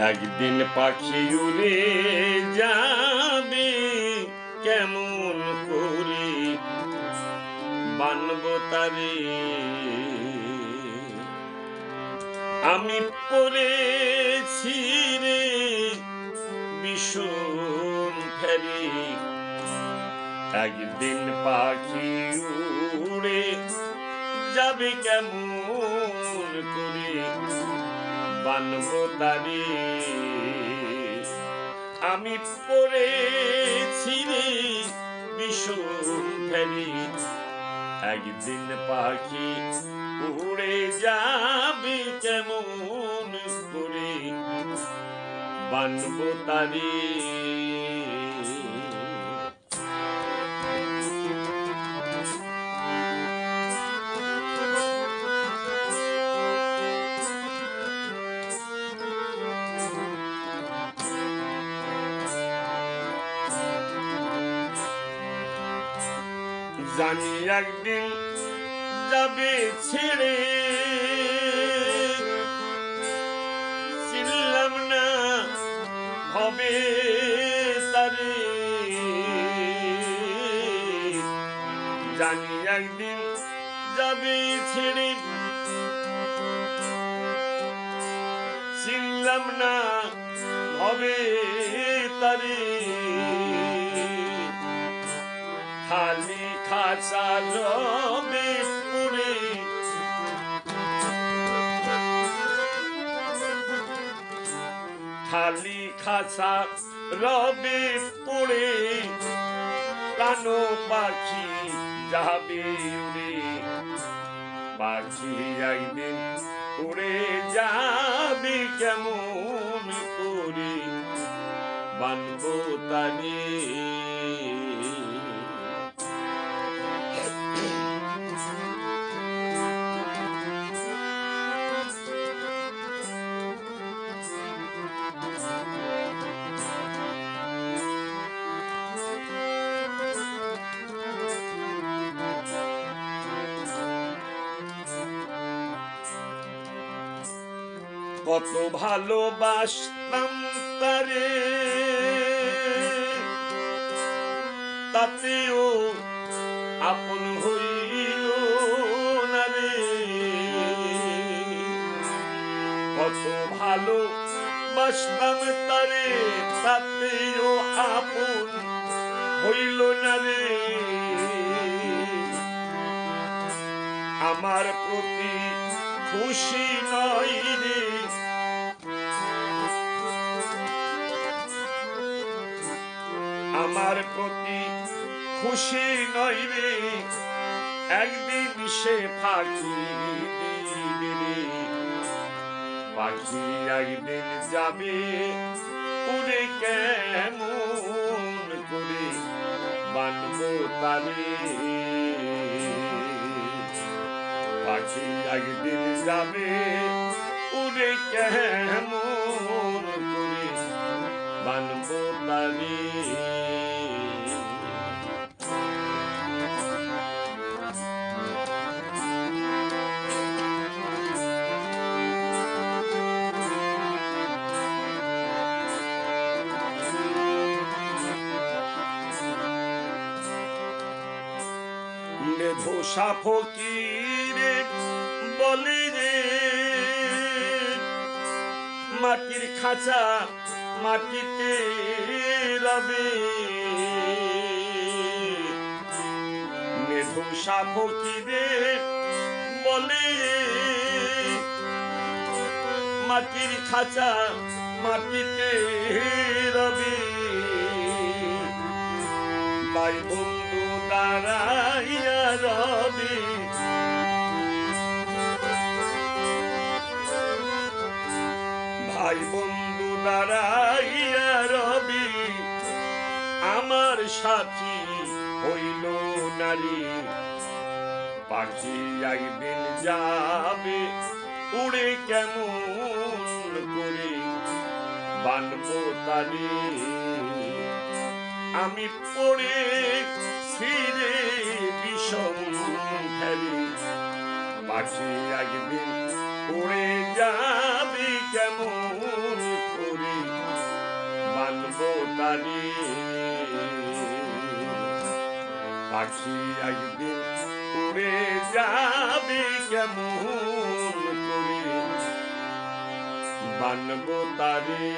একদিন পাখি উড়ে যাবে কেমন করে? বানব তারে। আমি পড়েছি রে বিষণ ফেরি। একদিন পাখি উড়ে যাবে কেমন বানব তারে আমি পড়েছি রে বিষণ ফেলি একদিন পাখি উড়ে যাবে কেমন করে? বানব তারে। জানি একদিন যাবে ছেড়ে। চিনলাম না হবে তারে। জানি একদিন যাবে ছেড়ে। চিনলাম না হবে তারে। খালি খাঁচা রবে পুরে প্রাণ পাখি যাবে উড়ে পাখি একদিন উড়ে যাবে কেমন করে বানব তারে কত ভালোবাসতাম তারে। তাতেও আপন হইল না রে। কত ভালো বাসতাম তারে, তাতেও আপন হইল না রে। আমার প্রতি খুশি নয় রে। আমার প্রতি খুশি নয় রে। একদিন সে ফাঁকি পাখি একদিন যাবে উড়ে কেমন করে? বানবো তারে পাখি একদিন যাবে। উড়ে কেমন করে বানবো তারে মেধোসা ফকিরে রে, মাটির খাঁচা মাটিতে রবে মেধোসা ফকিরে বলে মাটির খাঁচা মাটিতে রবে ভাই বন্ধু দাঁড়াইয়া রবি ভাই বন্ধু দাঁড়াইয়া রবি, আমার সাথী হইল নারী পাখি একদিন যাবে, উড়ে কেমন করে বানবো তারে আমি পড়ে ছিঁড়ে বিষম ফেলি পাখি একদিন উড়ে যাবি কেমন করে বাঁধব তারে। পাখি একদিন উড়ে যাবে কেমন করে বানব তারে।